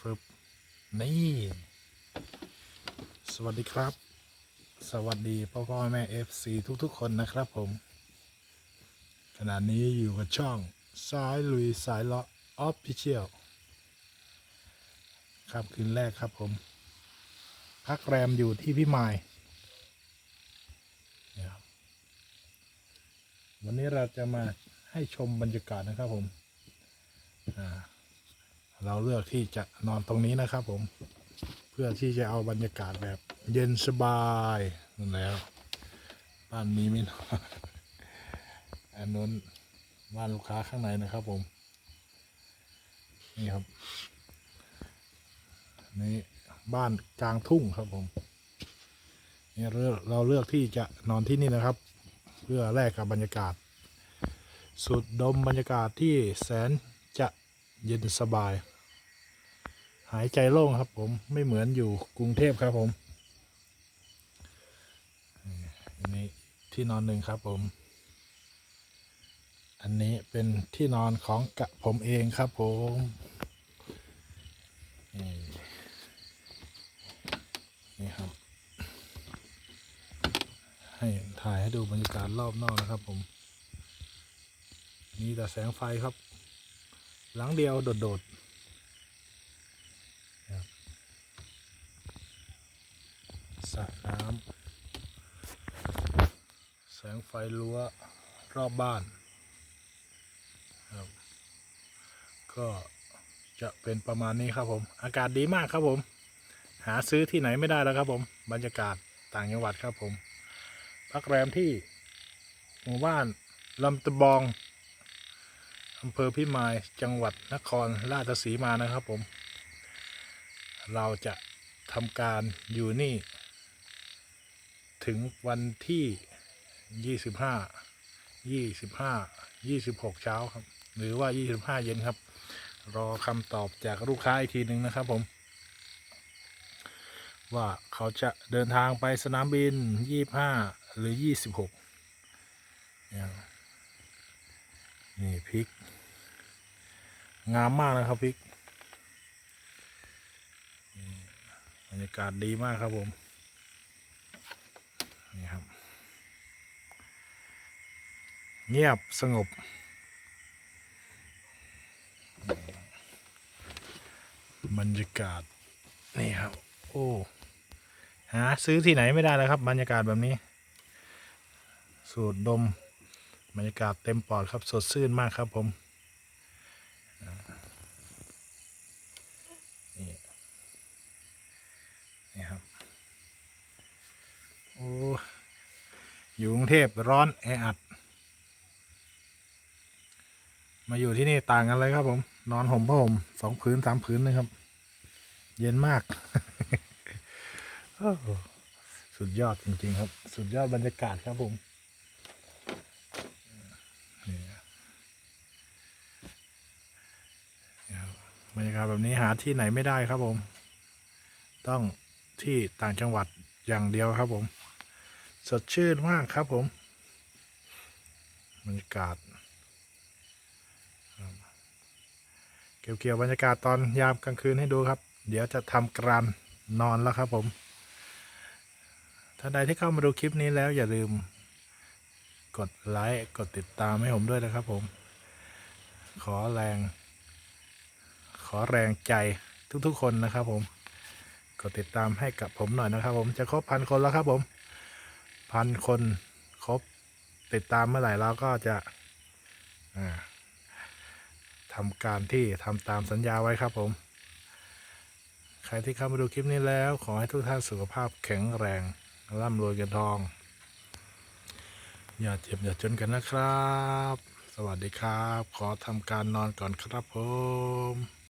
ปึ๊บนี่ สวัสดีครับ สวัสดีพ่อพ่อแม่เอฟซีทุก ๆ คนนะครับผม ขณะนี้อยู่กับช่องสายลุยสายเลาะออฟฟิเชียลครับคืนแรกครับผม พักแรมอยู่ที่พี่ไม้วันนี้เราจะมาให้ชมบรรยากาศนะครับผม อ่า เราเลือกที่จะนอนตรงนี้นะครับผม เพื่อที่จะเอาบรรยากาศแบบเย็นสบายนั่นแล้วบ้านนี้ไม่นอนอันนู้นบ้านลูกค้าข้างในนะครับผม นี่ครับ นี่บ้านกลางทุ่งครับผมนี่เราเลือกเราเลือกที่จะนอนที่นี่นะครับ เพื่อแลกกับบรรยากาศ สุดดมบรรยากาศที่แสนจะเย็นสบาย หายใจโล่งครับ ผมไม่เหมือนอยู่กรุงเทพครับผมนี่อันนี้ที่นอนหนึ่งครับผม อันนี้เป็นที่นอนของกะผมเองครับผมนี่นี่ครับ ให้ถ่ายให้ดูบรรยากาศรอบนอกนะครับผม มีแต่แสงไฟครับ หลังเดียวโดดๆครับ สระน้ำแสงไฟรั้วรอบบ้านครับก็จะเป็นประมาณนี้ครับผม อากาศดีมากครับผม หาซื้อที่ไหนไม่ได้แล้วครับผม บรรยากาศต่างจังหวัดครับผม พักแรมที่หมู่บ้านลำตะบองอำเภอพิมายจังหวัดนครราชสีมานะครับผม เราจะทำการอยู่นี่ ถึงวันที่ยี่สิบห้ายี่สิบห้ายี่สิบหกเช้าครับ หรือว่ายี่สิบห้าเย็นครับ รอคำตอบจากลูกค้าอีกทีหนึ่งนะครับผม ว่าเขาจะเดินทางไปสนามบินยี่ห้าหรือยี่สิบหกนี่พริก งามมากนะครับพริกบรรยากาศดีมากครับผม นี่ครับ เงียบสงบ บรรยากาศ นี่ครับ โอ้หาซื้อที่ไหนไม่ได้แล้วครับ บรรยากาศแบบนี้ สูดดม บรรยากาศเต็มปอดครับ สดชื่นมากครับผมอ่านี่นี่ครับ โอ้ อยู่กรุงเทพร้อนแออัด มาอยู่ที่นี่ต่างกันเลยครับ ผม นอนห่มผ้าห่มสองผืนสามผืนเลยครับ เย็นมาก สุดยอดจริง ๆ ครับ สุดยอดบรรยากาศครับผมบรรยากาศแบบนี้หาที่ไหนไม่ได้ครับผม ต้องที่ต่างจังหวัดอย่างเดียวครับผม สดชื่นมากครับผมบรรยากาศเกี่ยวๆบรรยากาศตอนยามกลางคืนให้ดูครับ เดี๋ยวจะทำกรานนอนแล้วครับผมท่านใดที่เข้ามาดูคลิปนี้แล้วอย่าลืม กดไลค์กดติดตามให้ผมด้วยนะครับผม ขอแรง ขอแรงใจทุกๆคนนะครับผม กดติดตามให้กับผมหน่อยนะครับผมจะครบพันคนแล้วครับผม พันคนครบติดตามเมื่อไหร่เราก็จะทำการที่ทำตามสัญญาไว้ครับผม ใครที่เข้ามาดูคลิปนี้แล้ว ขอให้ทุกท่านสุขภาพแข็งแรงร่ำรวยเงินทอง อย่าเจ็บอย่าจนกันนะครับ สวัสดีครับ ขอทำการนอนก่อนครับผม